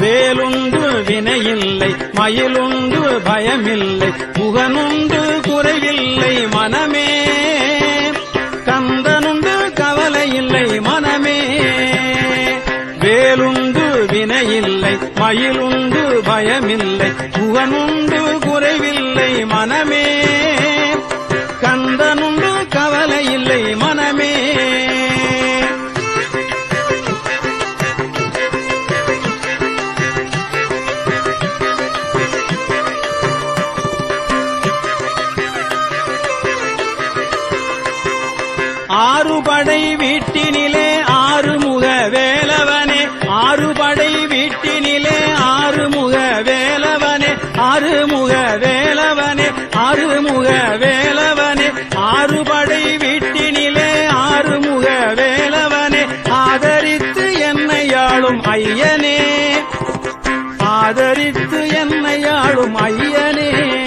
வேலுண்டு வினையில்லை மயிலுண்டு பயமில்லை முகனுண்டு குறைவில்லை மனமே. கந்தனுண்டு கவலையில்லை மனமே. வேலுண்டு வினையில்லை மயிலுண்டு பயமில்லை முகனுண்டு குறைவில்லை மனமே. ஆறுபடை வீட்டினிலே ஆறுமுக வேலவனே. ஆறுபடை வீட்டினிலே ஆறுமுக வேலவனே. ஆறுமுக வேலவனே. ஆறுமுக வேலவனே. ஆறுபடை வீட்டினிலே ஆறுமுக வேலவனே. ஆதரித்து என்னை ஆளும் ஐயனே. ஆதரித்து என்னை ஆளும் ஐயனே.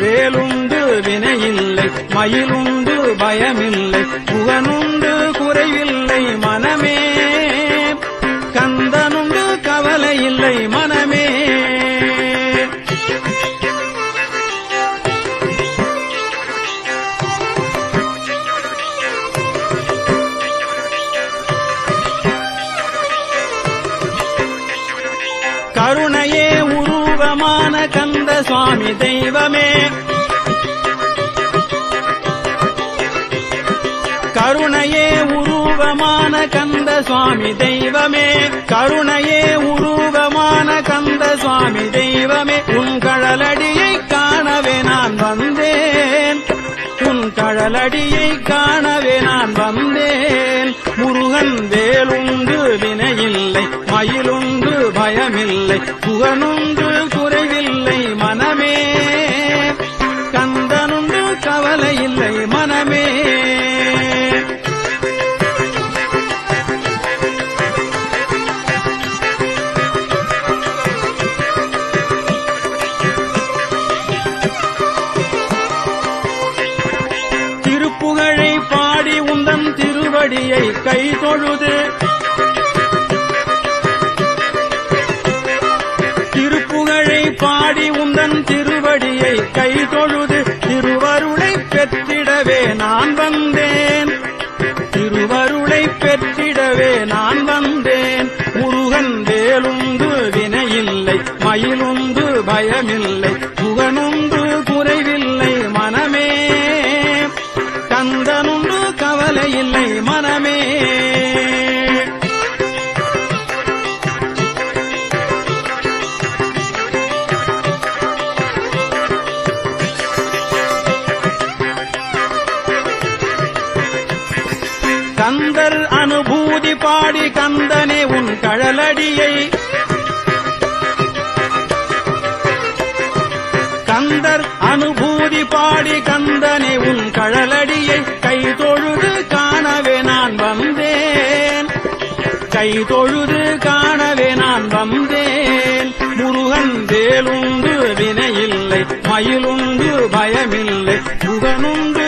வேலுண்டு வினையில்லை மயிலுண்டு பயமில்லை புகனுண்டு குறைவில்லை மனமே. கந்தனுண்டு கவலை இல்லை மனமே. கருணையே உருவமான கந்த சுவாமி தெய்வமே. உருவமான கந்த சுவாமி தெய்வமே கருணையே உருவமான கந்த சுவாமி தெய்வமே உன் கழலடியை காணவே நான் வந்தேன். உன் கழலடியை காணவே நான் வந்தேன். முருகன் வேலுண்டு வினையில்லை மயிலுண்டு பயமில்லை புகனுண்டு திருவடியை கை தொழுது திருப்புகழை பாடி உந்தன் திருவடியை கை தொழுது திருவருளை பெற்றிடவே நான் வந்தேன். திருவருளை பெற்றிடவே நான் வந்தேன். முருகன் வேலுந்து வினையில்லை மயிலுந்து பயமில்லை. கந்தர் அனுபூதி பாடி கந்தனே உன் கழலடியை. கந்தர் அனுபூதி பாடி கந்தனே உன் கழலடியை. கை தொழுது காணவே நான் வந்தேன். கை தொழுது காணவே நான் வந்தேன். முருகன் வேலுண்டு வினையில்லை மயிலுண்டு பயமில்லை புகனுண்டு